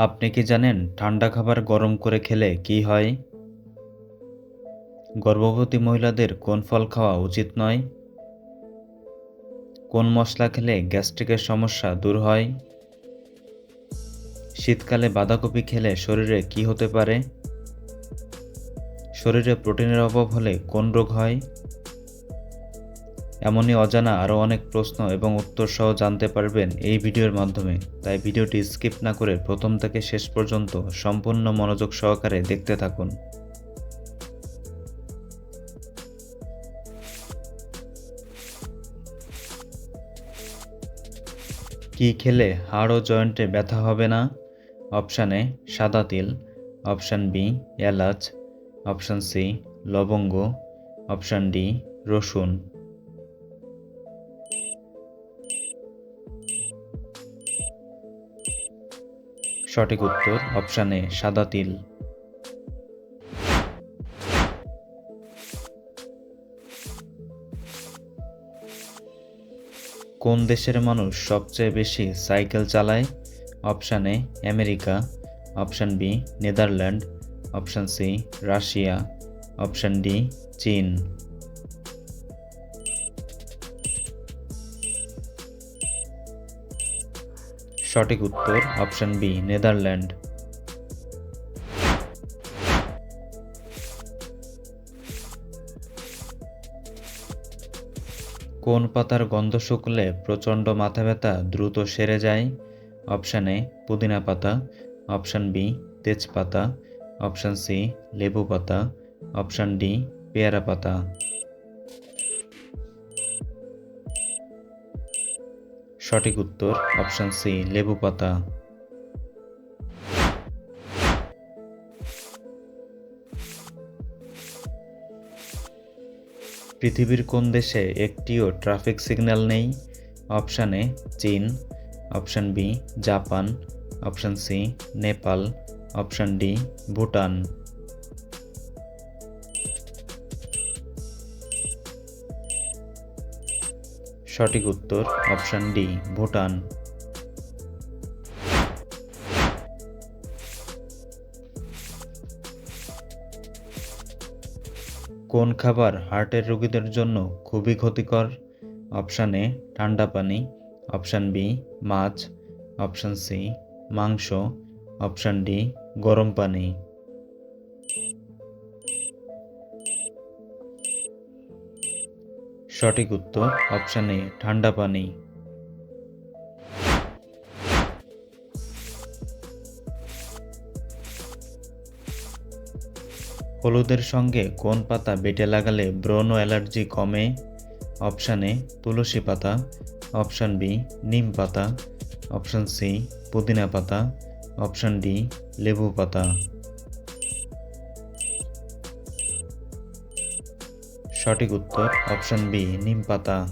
আপনি কি জানেন ঠান্ডা খাবার গরম করে খেলে কি হয়? গর্ভবতী মহিলাদের কোন ফল খাওয়া উচিত নয়? কোন মশলা খেলে গ্যাস্ট্রিকের সমস্যা দূর হয়? শীতকালে বাঁধাকপি খেলে শরীরে কি হতে পারে? শরীরে প্রোটিনের অভাব হলে কোন রোগ হয়? এমনই অজানা আরও অনেক প্রশ্ন এবং উত্তর সহ জানতে পারবেন এই ভিডিওর মাধ্যমে। তাই ভিডিওটি স্কিপ না করে প্রথম থেকে শেষ পর্যন্ত সম্পূর্ণ মনোযোগ সহকারে দেখতে থাকুন। কি খেলে হাড় ও জয়েন্টে ব্যথা হবে না? অপশান এ, সাদা তিল। অপশান বি, এলাচ। অপশান সি, লবঙ্গ। অপশান ডি, রসুন। সঠিক উত্তর, অপশানে সাদা তিল। কোন দেশের মানুষ সবচেয়ে বেশি সাইকেল চালায়? Option A, America. Option B, Netherland. Option C, Russia. Option D, চীন। সঠিক উত্তর অপশান বি নেদারল্যান্ড। কোন পাতার গন্ধ শুকলে প্রচণ্ড মাথা ব্যথা দ্রুত সেরে যায়? অপশান এ পুদিনা পাতা। অপশান বি তেজপাতা। অপশান সি লেবু পাতা। অপশান ডি পেয়ারা পাতা। সঠিক উত্তর অপশান সি লেবু পাতা। পৃথিবীর কোন দেশে একটিও ট্রাফিক সিগন্যাল নেই? অপশান এ চীন। Option B Japan. Option C Nepal. Option D Bhutan. সঠিক উত্তর অপশান ডি ভুটান। কোন খাবার হার্টের রোগীদের জন্য খুবই ক্ষতিকর? অপশান এ ঠান্ডা পানি। অপশান বি মাছ। অপশান সি মাংস। অপশান ডি গরম পানি। সঠিক উত্তর অপশান এ ঠান্ডা পানি। হলুদের সঙ্গে কোন পাতা বেটে লাগালে ব্রণ অ্যালার্জি কমে? অপশান এ তুলসী পাতা। অপশান বি নিম পাতা। অপশান সি পুদিনা পাতা। অপশান ডি লেবু পাতা। সঠিক উত্তর, অপশন বি, নিম পাতা।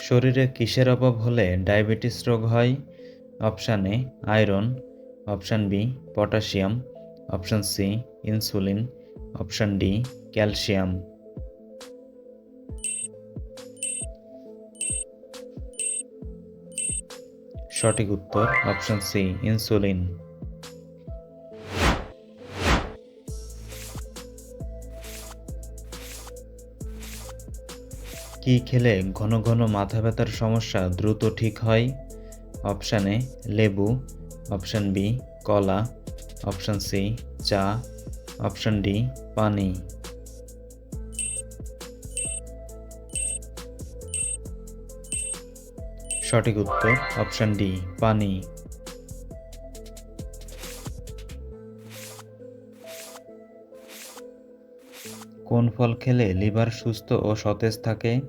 শরীরে কিসের অভাব হলে ডায়াবেটিস রোগ হয়? Option A, iron. Option B, potassium. Option C, insulin. Option D, calcium. সঠিক উত্তর অপশান সি ইনসুলিন কি খেলে ঘন ঘন মাথা ব্যথার সমস্যা দ্রুত ঠিক হয়? অপশান এ লেবু। অপশান বি কলা। অপশান সি চা। অপশান ডি পানি। সঠিক উত্তর অপশান ডি পানি। কোন ফল খেলে লিভার সুস্থ ও সতেজ থাকে?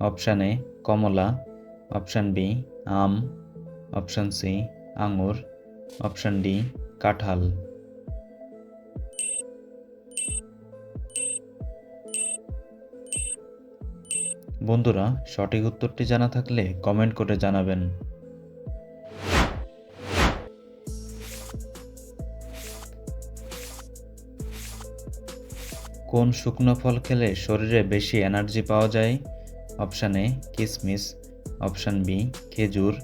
অপশান এ কমলা। অপশান বি আম। অপশান সি আঙুর। অপশান ডি কাঁঠাল। বন্ধুরা, সঠিক উত্তরটি জানা থাকলে কমেন্ট করে জানাবেন। কোন শুকনো ফল খেলে শরীরে বেশি এনার্জি পাওয়া যায়? অপশান এ, কিসমিস। অপশান বি, খেজুর।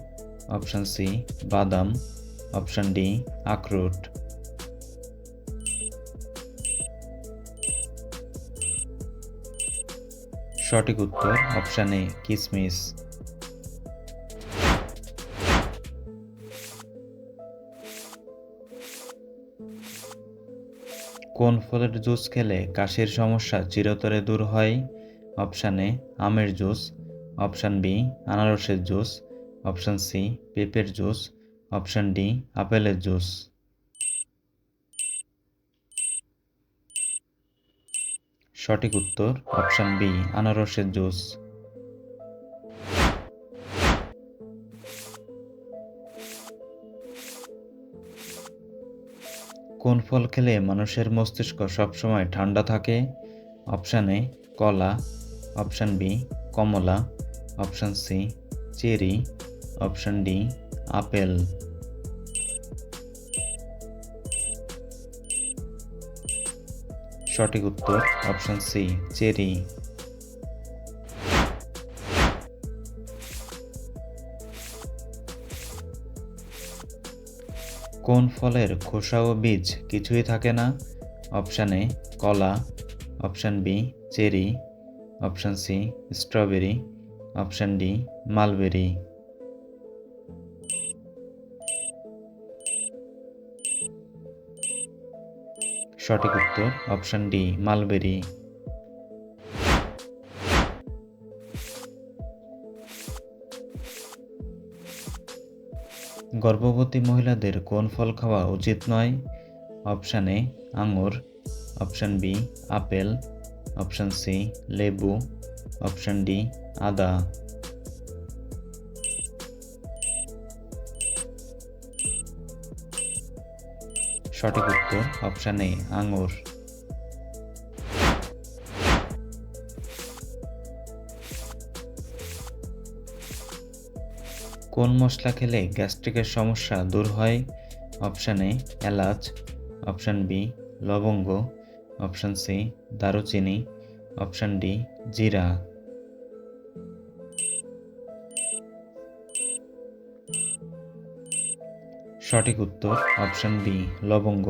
অপশান সি, বাদাম। অপশান ডি, আখরোট। সঠিক উত্তর অপশান এ কিসমিস। কোন ফলের জুস খেলে কাশির সমস্যা চিরতরে দূর হয়? অপশান এ আমের জুস। অপশান বি আনারসের জুস। অপশান সি পেঁপের জুস। অপশান ডি আপেলের জুস। সঠিক উত্তর, অপশান বি, আনারসের জুস। কোন ফল খেলে মানুষের মস্তিষ্ক সবসময় ঠান্ডা থাকে? অপশান এ, কলা। অপশান বি, কমলা। Option C, cherry. Option D, apple. সঠিক উত্তর অপশান সি চেরি। কোন ফলের খোসা ও বীজ কিছুই থাকে না? অপশান এ কলা। Option B cherry. Option C strawberry option D mulberry সঠিক উত্তর, অপশান ডি, মালবেরি। গর্ভবতী মহিলাদের কোন ফল খাওয়া উচিত নয়? অপশান এ, আঙুর। Option B, apple. Option C, লেবু। অপশান ডি, আদা। সঠিক উত্তর অপশান এ আঙুর কোন মশলা খেলে গ্যাস্ট্রিকের সমস্যা দূর হয়? অপশান এ এলাচ। অপশান বি লবঙ্গ। অপশান সি দারুচিনি। অপশান ডি জিরা। সঠিক উত্তর, অপশান বি, লবঙ্গ।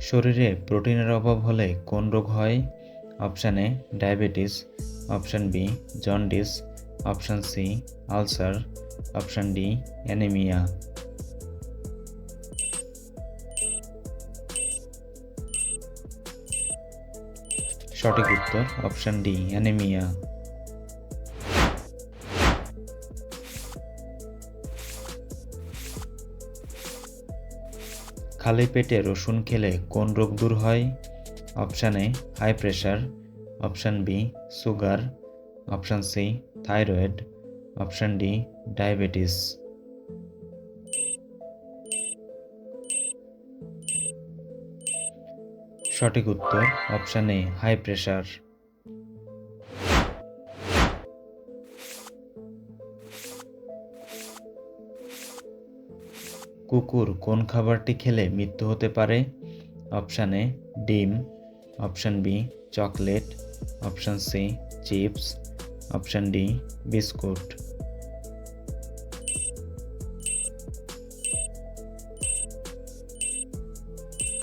শরীরে প্রোটিনের অভাব হলে কোন রোগ হয়? Option A, diabetes. Option B, jaundice. Option C, ulcer. Option D, anaemia. সঠিক উত্তর অপশান ডি অ্যানিমিয়া খালি পেটে রসুন খেলে কোন রোগ দূর হয়? Option A high pressure option B sugar option C thyroid option D diabetes সঠিক উত্তর অপশান এ হাই প্রেশার কুকুর কোন খাবারটি খেলে মৃত্যু হতে পারে? অপশান এ ডিম। Option B chocolate option C chips option D biscuit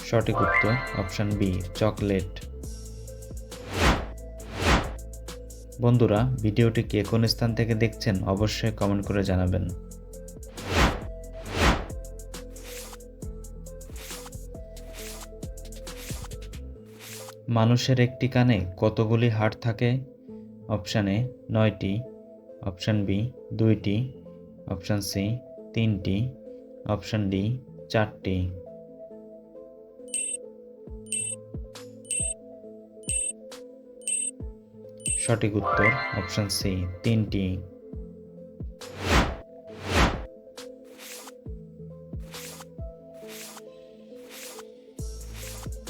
সঠিক উত্তর অপশান বি চকলেট বন্ধুরা, ভিডিওটি কে কোন স্থান থেকে দেখছেন অবশ্যই কমেন্ট করে জানাবেন। মানুষের একটি কানে কতগুলি হাড় থাকে? অপশান এ নয়টি। অপশান বি দুইটি। অপশান সি তিনটি। অপশান ডি চারটি। সঠিক উত্তর অপশান সি তিনটি।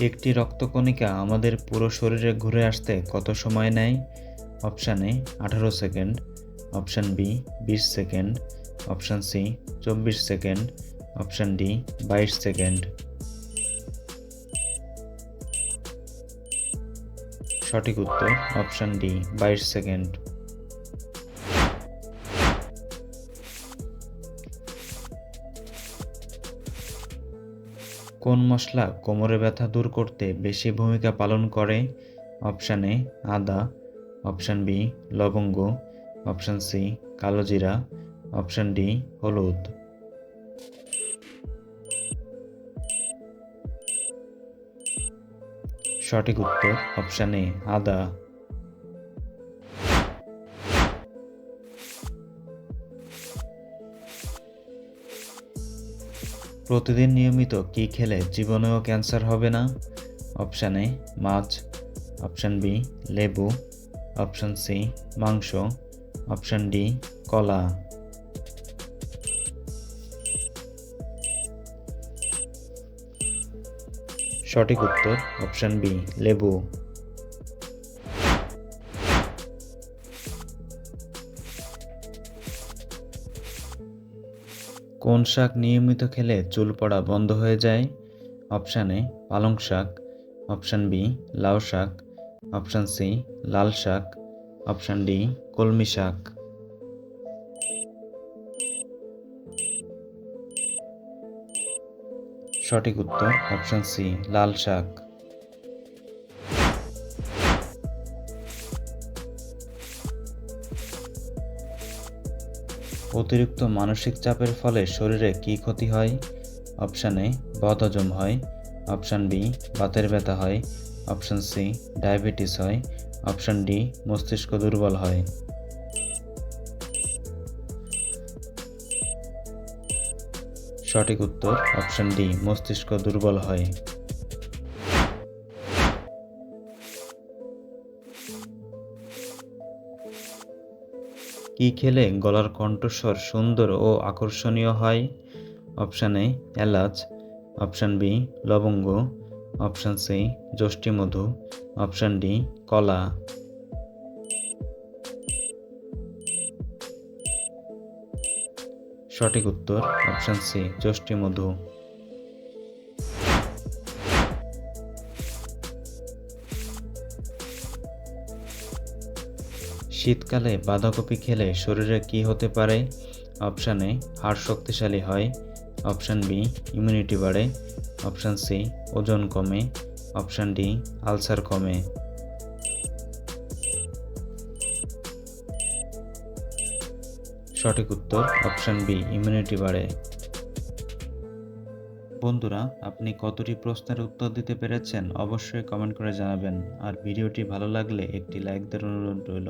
একটি রক্তকণিকা আমাদের পুরো শরীরে ঘুরে আসতে কত সময় নেয়? অপশান এ আঠারো সেকেন্ড। অপশান বি বিশ সেকেন্ড। অপশান সি চব্বিশ সেকেন্ড। অপশান ডি বাইশ সেকেন্ড। সঠিক উত্তর অপশান ডি বাইশ সেকেন্ড কোন মশলা কোমরে ব্যথা দূর করতে বেশি ভূমিকা পালন করে? অপশান এ আদা। অপশান বি লবঙ্গ। অপশান সি কালো জিরা। অপশান ডি হলুদ। সঠিক উত্তর অপশান এ, আদা। প্রতিদিন নিয়মিত কি খেলে জীবনেও ক্যান্সার হবে না? অপশান এ, মাছ। অপশান বি, লেবু। অপশান সি, মাংস। অপশান ডি, কলা। সঠিক উত্তর অপশান বি লেবু। কোন শাক নিয়মিত খেলে চুল পড়া বন্ধ হয়ে যায়? অপশান এ পালং শাক। অপশান বি লাউ শাক। অপশান সি লাল শাক। অপশান ডি কলমি শাক। সঠিক উত্তর অপশান সি লাল শাক। অতিরিক্ত মানসিক চাপের ফলে শরীরে কি ক্ষতি হয়? অপশান এ বদহজম হয়। অপশান বি বাতের ব্যথা হয়। অপশান সি ডায়াবেটিস হয়। অপশান ডি মস্তিষ্ক দুর্বল হয়। সঠিক উত্তর, অপশান ডি, মস্তিষ্ক দুর্বল হয়। কি খেলে গলার কণ্ঠস্বর সুন্দর ও আকর্ষণীয় হয়? অপশান এ, এলাচ। অপশান বি, লবঙ্গ। অপশান সি, যষ্টিমধু। অপশান ডি, কলা। সঠিক উত্তর অপশান সি যষ্টিমধু শীতকালে বাঁধাকপি খেলে শরীরে কি হতে পারে? অপশান এ হাড় শক্তিশালী হয়। অপশান বি ইমিউনিটি বাড়ে। অপশান সি ওজন কমে। অপশান ডি আলসার কমে। সঠিক উত্তর অপশান বি ইমিউনিটি বাড়ে। বন্ধুরা, আপনি কতটি প্রশ্নের উত্তর দিতে পেরেছেন অবশ্যই কমেন্ট করে জানাবেন। আর ভিডিওটি ভালো লাগলে একটি লাইক দেওয়ার অনুরোধ রইল।